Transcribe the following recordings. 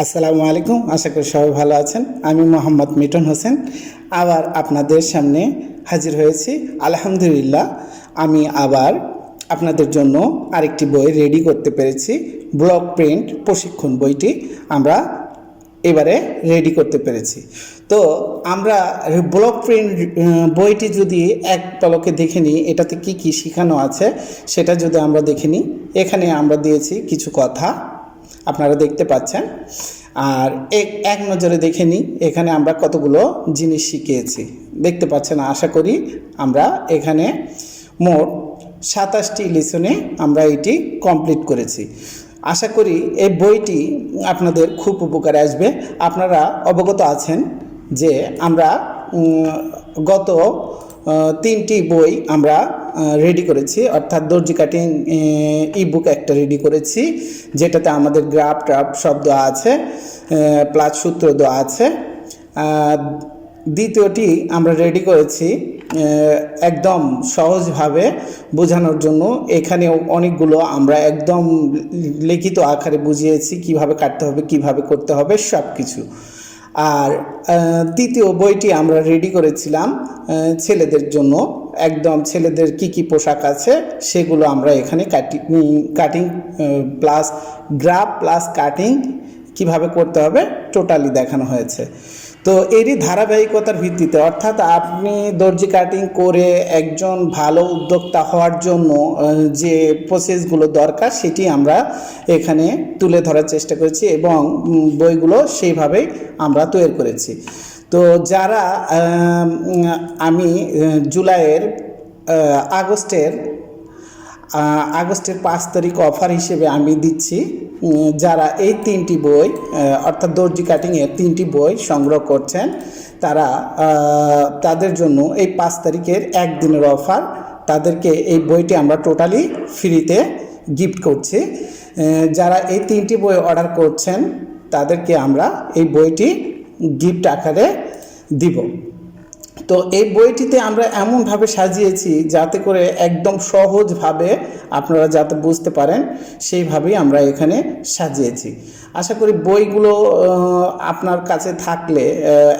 আসসালামু আলাইকুম, আশা করি সবাই ভালো আছেন। আমি মোহাম্মদ মিটন হোসেন। আবার আপনাদের সামনে হাজির হয়েছি। আলহামদুলিল্লাহ, আমি আবার আপনাদের জন্য আরেকটি বই রেডি করতে পেরেছি। ব্লক প্রিন্ট প্রশিক্ষণ বইটি আমরা এবারে রেডি করতে পেরেছি। তো আমরা ব্লক প্রিন্ট বইটি যদি এক পলকে দেখে নিই, এটাতে কি কি শেখানো আছে, সেটা যদি আমরা দেখে নিই, এখানে আমরা দিয়েছি কিছু কথা। আপনারা দেখতে পাচ্ছেন। আর এক এক নজরে দেখে নিই, এখানে আমরা কতগুলো জিনিস শিখিয়েছি। দেখতে পাচ্ছেন, আশা করি আমরা এখানে মোট সাতাশটি লিসনে আমরা এটি কমপ্লিট করেছি। আশা করি এই বইটি আপনাদের খুব উপকারে আসবে। আপনারা অবগত আছেন যে আমরা গত তিনটি বই আমরা রেডি করেছি। অর্থাৎ দর্জি কাটিং ই বুক একটা রেডি করেছি, যেটাতে আমাদের গ্রাফ ট্রাফ দেওয়া আছে প্লাস সূত্র দেওয়া আছে। দ্বিতীয়টি আমরা রেডি করেছি একদম সহজভাবে বোঝানোর জন্য। এখানে অনেকগুলো আমরা একদম লিখিত আকারে বুঝিয়েছি, কীভাবে কাটতে হবে, কীভাবে করতে হবে সব কিছু আর দ্বিতীয় বইটি আমরা রেডি করেছিলাম ছেলেদের জন্য। একদম ছেলেদের কি কি পোশাক আছে সেগুলো আমরা এখানে cutting cutting plus graph plus cutting কীভাবে করতে হবে টোটালি দেখানো হয়েছে। তো এরই ধারাবাহিকতার ভিত্তিতে, অর্থাৎ আপনি দর্জি কাটিং করে একজন ভালো উদ্যোক্তা হওয়ার জন্য যে প্রসেসগুলো দরকার, সেটি আমরা এখানে তুলে ধরার চেষ্টা করেছি এবং বইগুলো সেইভাবেই আমরা তৈরি করেছি। তো যারা আমি জুলাইয়ের আগস্টের আগস্টের পাঁচ তারিখ অফার হিসেবে আমি দিচ্ছি যারা এই তিনটি বই অর্থাৎ দর্জি কাটিংয়ের তিনটি বই সংগ্রহ করছেন, তারা তাদের জন্য এই পাঁচ তারিখের একদিনের অফার তাদেরকে এই বইটি আমরা টোটালি ফ্রিতে গিফট করছি। যারা এই তিনটি বই অর্ডার করছেন, তাদেরকে আমরা এই বইটি গিফট আকারে দিব। তো এই বইটিতে আমরা এমনভাবে সাজিয়েছি যাতে করে একদম সহজভাবে আপনারা যাতে বুঝতে পারেন, সেইভাবেই আমরা এখানে সাজিয়েছি। আশা করি বইগুলো আপনার কাছে থাকলে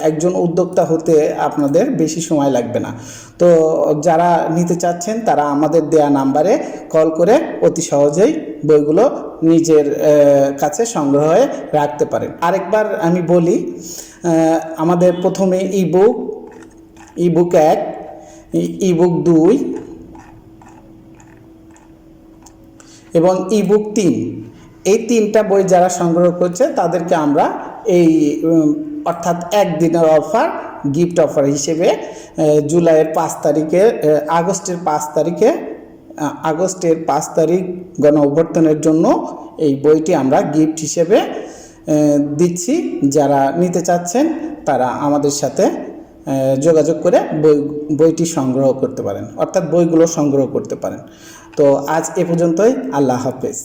একজন উদ্যোক্তা হতে আপনাদের বেশি সময় লাগবে না। তো যারা নিতে চাচ্ছেন, তারা আমাদের দেয়া নাম্বারে কল করে অতি সহজেই বইগুলো নিজের কাছে সংগ্রহে রাখতে পারেন। আরেকবার আমি বলি আমাদের প্রথমে ই বুক ইবুক এক ইবুক দুই, এবং ইবুক তিন। এই তিনটা বই যারা সংগ্রহ করছে, তাদেরকে আমরা এই অর্থাৎ একদিনের অফার, গিফট অফার হিসেবে জুলাইয়ের পাঁচ তারিখে আগস্টের পাঁচ তারিখে আগস্টের পাঁচ তারিখ গণ অভ্যর্থনের জন্য এই বইটি আমরা গিফট হিসেবে দিচ্ছি। যারা নিতে চাচ্ছেন, তারা আমাদের সাথে যোগাযোগ করে বই, বইটি সংগ্রহ করতে পারেন। অর্থাৎ বইগুলো সংগ্রহ করতে পারেন। তো আজ এ পর্যন্তই। আল্লাহ হাফেজ।